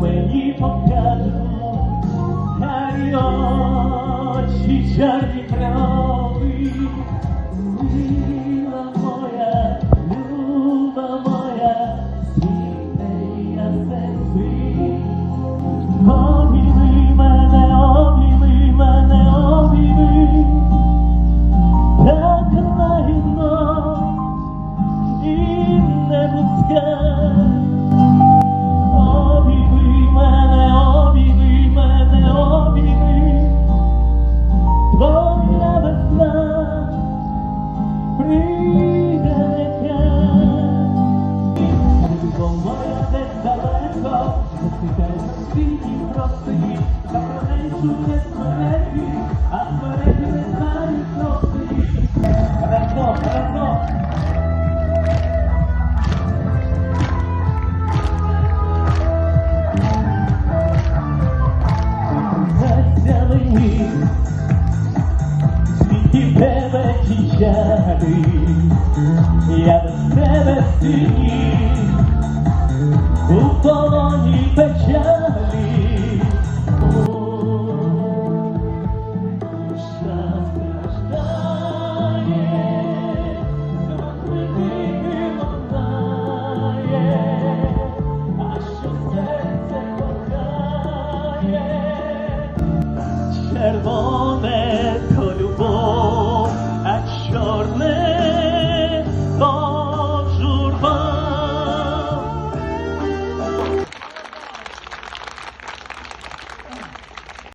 Мені покажуть, та й очі чорні прямо. Десь далеко, засікає в світі простині, запроненчує смереки, а смереки Веселий, світі тебе тічати, я без тебе сині, у полоні печалі. perdón.